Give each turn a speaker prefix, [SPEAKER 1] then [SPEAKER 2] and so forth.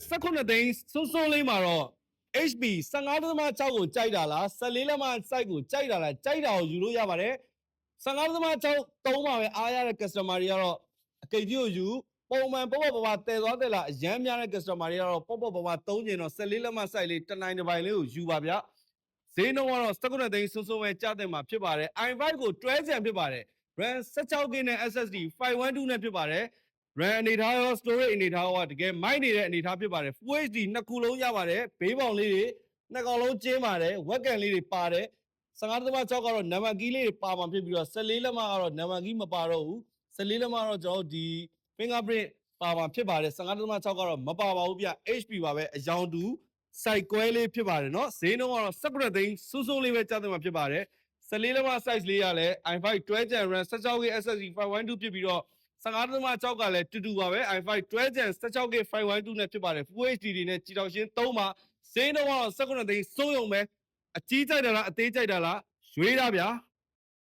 [SPEAKER 1] 19သိန်းစိုးစိုးလေးမှာတော့ HB 15.6ကိုကြိုက်တာလား14လက်မ site ကိုကြိုက်တာလားကြိုက်တာကိုယူလို့ရပါတယ်15.6သုံးပါပဲအားရတဲ့ customer တွေကတော့အကိတ်ကြီးကိုယူပုံမှန်ပေါ့ပေါ့ပါပါတည်သွားတယ်လားအရမ်းများတဲ့ customer တွေကတော့ပေါ့ပေါ့ပါပါသုံးကျင်တော့14လက်မ site လေးတစ်နိုင်တစ်ပိုင်လေးကိုယူပါဗျဈေးနှုန်းကတော့19သိန်းစိုးစိုးပဲကြားတယ်မှာဖြစ်ပါတယ် i5 ကိုတွဲကြံဖြစ်ပါတယ် RAM 16GB နဲ့ SSD 512နဲ့ဖြစ်ပါတယ် RAM အနေထားရော storage အနေထားရောကတကယ်မိုက်နေတဲ့အနေထားဖြစ်ပါတယ် Full HD နှစ်ခုလုံးရပါတယ်ဘေးပေါင်လေးတွေနှစ်ကောင်လုံးကျင်းပါတယ်ဝက်ကန်လေးတွေပါတယ်15.6ကတော့နံပါတ်ကီးလေးတွေပါမှာဖြစ်ပြီးတော့14လက်မကတော့နံပါတ်ကီးမပါတော့ဘူး14လက်မကတော့ကျွန်တော်တို့ဒီ fingerprint ပါမှာဖြစ်ပါတယ်15.6ကတော့မပါပါဘူးဗျ HP ပါပဲအယောင်တူ site ကွဲလေးဖြစ်ပါတယ်เนาะဈေးနှုန်းကတော့19သိန်းစူးစူးလေးပဲကြားသိမှာဖြစ်ပါတယ်14လက်မ size လေးရလဲ i5 12 Gen RAM 16GB SSD 512ဖြစ်ပြီးတော့ 15.6ကလည်းတူတူပါပဲ i5 12 Gen 16GB 512နဲ့ဖြစ်ပါတယ် Full HD တွေနဲ့ကြည်တော်ရှင်း3ပါဈေးနှုန်းကတော့19သိန်းစိုးရုံပဲအကြီးကြိုက်တာလားအသေးကြိုက်တာလားရွေးတာဗျာ